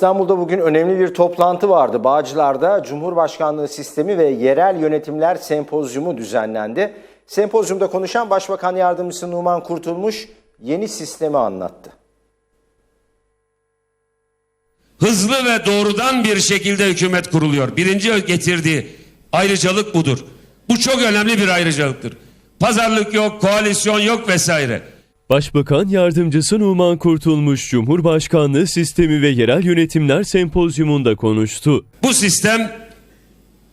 İstanbul'da bugün önemli bir toplantı vardı. Bağcılar'da Cumhurbaşkanlığı Sistemi ve Yerel Yönetimler Sempozyumu düzenlendi. Sempozyumda konuşan Başbakan Yardımcısı Numan Kurtulmuş yeni sistemi anlattı. hızlı ve doğrudan bir şekilde hükümet kuruluyor. Birinci getirdiği ayrıcalık budur. Bu çok önemli bir ayrıcalıktır. Pazarlık yok, koalisyon yok vesaire. Başbakan Yardımcısı Numan Kurtulmuş, Cumhurbaşkanlığı Sistemi ve Yerel Yönetimler Sempozyumunda konuştu. Bu sistem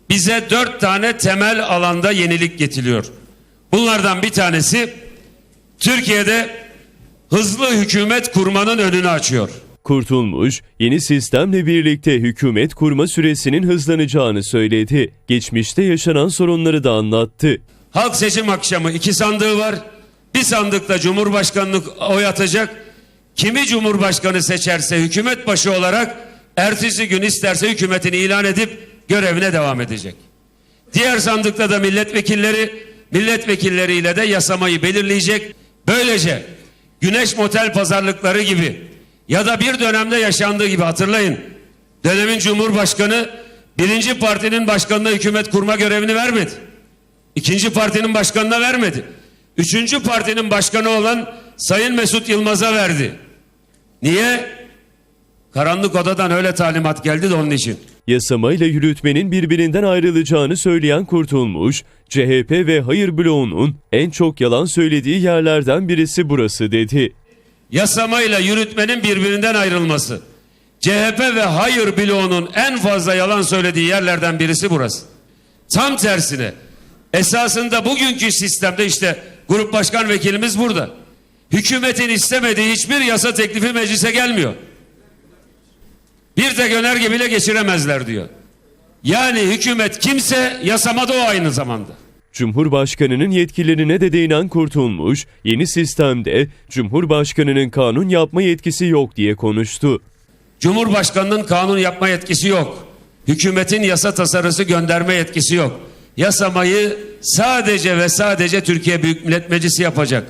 bize dört tane temel alanda yenilik getiriyor. Bunlardan bir tanesi Türkiye'de hızlı hükümet kurmanın önünü açıyor. Kurtulmuş, yeni sistemle birlikte hükümet kurma süresinin hızlanacağını söyledi. Geçmişte yaşanan sorunları da anlattı. Halk seçim akşamı iki sandığı var. Bir sandıkta Cumhurbaşkanlık oy atacak. Kimi Cumhurbaşkanı seçerse hükümet başı olarak ertesi gün isterse hükümetini ilan edip görevine devam edecek. Diğer sandıkta da milletvekilleri milletvekilleriyle de yasamayı belirleyecek. Böylece güneş motel pazarlıkları gibi ya da bir dönemde yaşandığı gibi hatırlayın. Dönemin Cumhurbaşkanı birinci partinin başkanına hükümet kurma görevini vermedi. İkinci partinin başkanına vermedi. Üçüncü partinin başkanı olan Sayın Mesut Yılmaz'a verdi. Niye? Karanlık odadan öyle talimat geldi de onun için. Yasamayla yürütmenin birbirinden ayrılacağını söyleyen Kurtulmuş, CHP ve Hayır bloğunun en çok yalan söylediği yerlerden birisi burası dedi. Yasamayla yürütmenin birbirinden ayrılması. CHP ve Hayır bloğunun en fazla yalan söylediği yerlerden birisi burası. Tam tersine esasında bugünkü sistemde işte grup başkan vekilimiz burada. Hükümetin istemediği hiçbir yasa teklifi meclise gelmiyor. Bir tek önerge bile geçiremezler diyor. Yani hükümet kimse yasama da o aynı zamanda. Cumhurbaşkanının yetkilerine de değinen Kurtulmuş, yeni sistemde Cumhurbaşkanının kanun yapma yetkisi yok diye konuştu. Cumhurbaşkanının kanun yapma yetkisi yok. Hükümetin yasa tasarısı gönderme yetkisi yok. Yasamayı sadece ve sadece Türkiye Büyük Millet Meclisi yapacak.